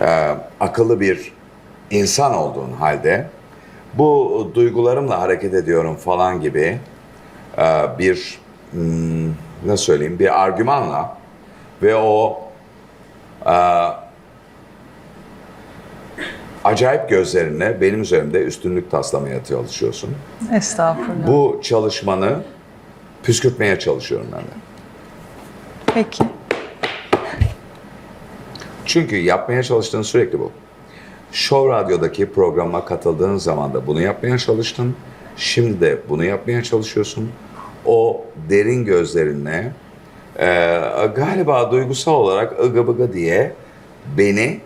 e, akıllı bir insan olduğun halde bu duygularımla hareket ediyorum falan gibi e, bir hmm, nasıl söyleyeyim bir argümanla ve o e, acayip gözlerine benim üzerimde üstünlük taslamaya çalışıyorsun. Estağfurullah. Bu çalışmanı püskürtmeye çalışıyorum ben de. Peki. Çünkü yapmaya çalıştığın sürekli bu. Show Radyo'daki programa katıldığın zaman da bunu yapmaya çalıştın. Şimdi de bunu yapmaya çalışıyorsun. O derin gözlerinle e, galiba duygusal olarak ıgı bıgı diye beni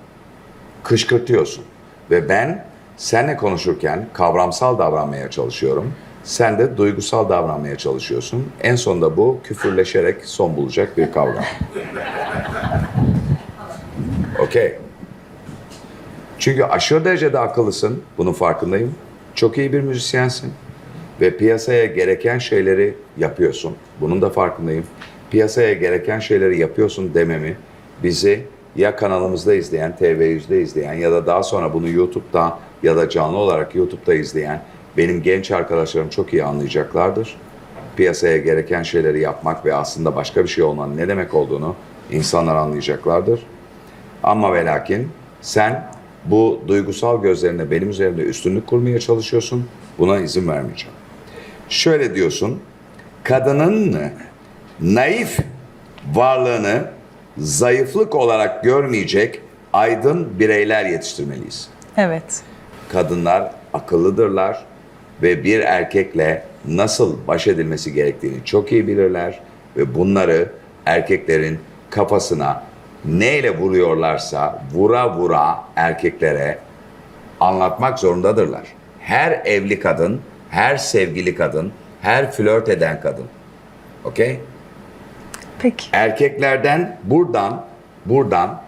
kışkırtıyorsun. Ve ben seninle konuşurken kavramsal davranmaya çalışıyorum. Sen de duygusal davranmaya çalışıyorsun. En sonunda bu küfürleşerek son bulacak bir kavram. Okey. Çünkü aşırı derecede akıllısın. Bunun farkındayım. Çok iyi bir müzisyensin. Ve piyasaya gereken şeyleri yapıyorsun. Bunun da farkındayım. Piyasaya gereken şeyleri yapıyorsun dememi bizi ya kanalımızda izleyen, TV100'de izleyen ya da daha sonra bunu YouTube'da ya da canlı olarak YouTube'da izleyen benim genç arkadaşlarım çok iyi anlayacaklardır. Piyasaya gereken şeyleri yapmak ve aslında başka bir şey olmanın ne demek olduğunu insanlar anlayacaklardır. Ama ve lakin sen bu duygusal gözlerine benim üzerimde üstünlük kurmaya çalışıyorsun. Buna izin vermeyeceğim. Şöyle diyorsun. Kadının naif varlığını zayıflık olarak görmeyecek aydın bireyler yetiştirmeliyiz. Evet. Kadınlar akıllıdırlar ve bir erkekle nasıl baş edilmesi gerektiğini çok iyi bilirler ve bunları erkeklerin kafasına neyle vuruyorlarsa vura vura erkeklere anlatmak zorundadırlar. Her evli kadın, her sevgili kadın, her flört eden kadın. Okey? Peki. erkeklerden buradan buradan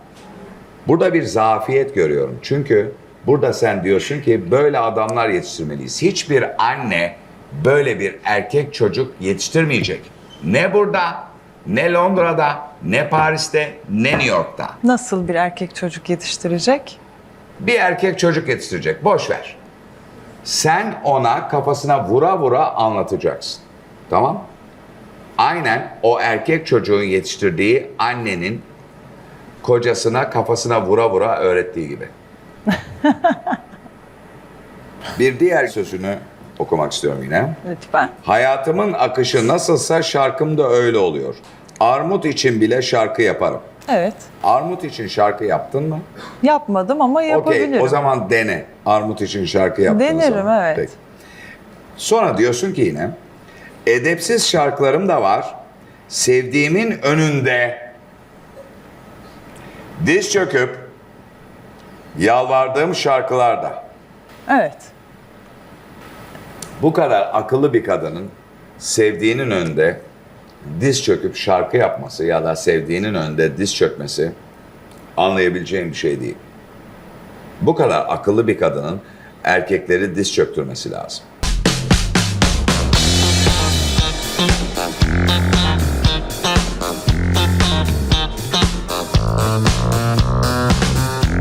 burada bir zafiyet görüyorum. Çünkü burada sen diyorsun ki böyle adamlar yetiştirmeliyiz. Hiçbir anne böyle bir erkek çocuk yetiştirmeyecek. Ne burada, ne Londra'da, ne Paris'te, ne New York'ta. Nasıl bir erkek çocuk yetiştirecek? Bir erkek çocuk yetiştirecek. Boş ver. Sen ona kafasına vura vura anlatacaksın. Tamam? Aynen o erkek çocuğun yetiştirdiği annenin kocasına kafasına vura vura öğrettiği gibi. Bir diğer sözünü okumak istiyorum yine. Lütfen. Hayatımın akışı nasılsa şarkım da öyle oluyor. Armut için bile şarkı yaparım. Evet. Armut için şarkı yaptın mı? Yapmadım ama yapabilirim. Okey, o zaman dene. Armut için şarkı yaptığın Denerim, zaman. evet. Peki. Sonra diyorsun ki yine, edepsiz şarkılarım da var. Sevdiğimin önünde diz çöküp yalvardığım şarkılar da. Evet. Bu kadar akıllı bir kadının sevdiğinin önünde diz çöküp şarkı yapması ya da sevdiğinin önünde diz çökmesi anlayabileceğim bir şey değil. Bu kadar akıllı bir kadının erkekleri diz çöktürmesi lazım.